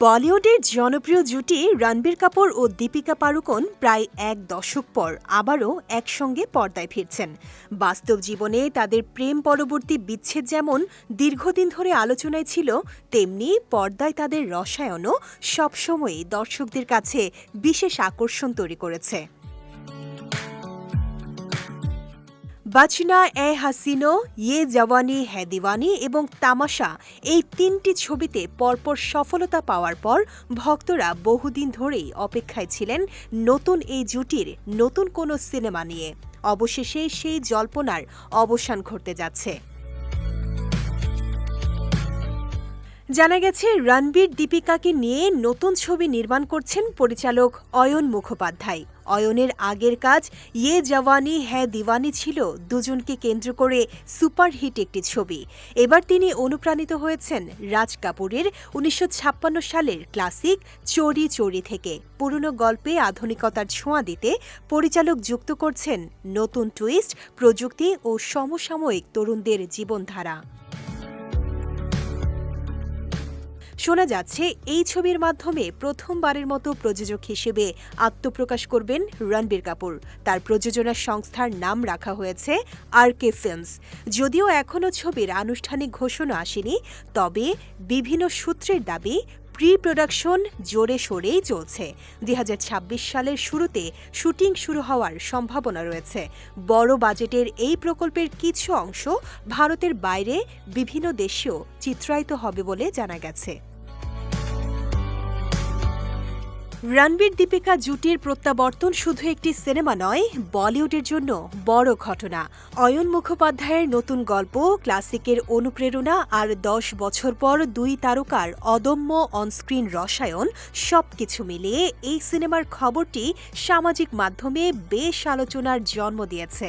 বলিউডের জনপ্রিয় জুটি রণবীর কাপুর ও দীপিকা পাড়ুকোন প্রায় এক দশক পর আবারও একসঙ্গে পর্দায় ফিরছেন। বাস্তব জীবনে তাদের প্রেম পরবর্তী বিচ্ছেদ যেমন দীর্ঘদিন ধরে আলোচনায় ছিল, তেমনি পর্দায় তাদের রসায়নও সবসময়ই দর্শকদের কাছে বিশেষ আকর্ষণ তৈরি করেছে। বাচনা, এ হাসিনো ইয়ে জওয়ানি, হে দিওয়ানি এবং তামাশা এই তিনটি ছবিতে পরপর সফলতা পাওয়ার পর ভক্তরা বহুদিন ধরেই অপেক্ষায় ছিলেন নতুন এই জুটির নতুন কোনো সিনেমা নিয়ে। অবশেষে সেই জল্পনার অবসান ঘটতে যাচ্ছে। জানা গেছে, রণবীর দীপিকাকে নিয়ে নতুন ছবি নির্মাণ করছেন পরিচালক অয়ন মুখোপাধ্যায়। অয়নের আগের কাজ ইয়ে জওয়ানি হ্যায় দিওয়ানি ছিল দুজনকে কেন্দ্র করে সুপারহিট একটি ছবি। এবার তিনি অনুপ্রাণিত হয়েছেন রাজ কাপুরের উনিশশো ছাপ্পান্ন সালের ক্লাসিক চোরি চোরি থেকে। পুরনো গল্পে আধুনিকতার ছোঁয়া দিতে পরিচালক যুক্ত করছেন নতুন টুইস্ট, প্রযুক্তি ও সমসাময়িক তরুণদের জীবনধারা। শোনা যাচ্ছে, এই ছবির মাধ্যমে প্রথমবারের মতো প্রযোজক হিসেবে আত্মপ্রকাশ করবেন রণবীর কাপুর। তার প্রযোজনা সংস্থার নাম রাখা হয়েছে আর কে ফিল্মস। যদিও এখনও ছবির আনুষ্ঠানিক ঘোষণা আসেনি, তবে বিভিন্ন সূত্রের দাবি প্রি প্রোডাকশন জোরে সোরেই চলছে। দুই হাজার ছাব্বিশ সালের শুরুতে শুটিং শুরু হওয়ার সম্ভাবনা রয়েছে। বড় বাজেটের এই প্রকল্পের কিছু অংশ ভারতের বাইরে বিভিন্ন দেশেও চিত্রায়িত হবে বলে জানা গেছে। রণবীর দীপিকা জুটির প্রত্যাবর্তন শুধু একটি সিনেমা নয়, বলিউডের জন্য বড় ঘটনা। অয়ন মুখোপাধ্যায়ের নতুন গল্প, ক্লাসিকের অনুপ্রেরণা আর দশ বছর পর দুই তারকার অদম্য অনস্ক্রিন রসায়ন সবকিছু মিলিয়ে এই সিনেমার খবরটি সামাজিক মাধ্যমে বেশ আলোচনার জন্ম দিয়েছে।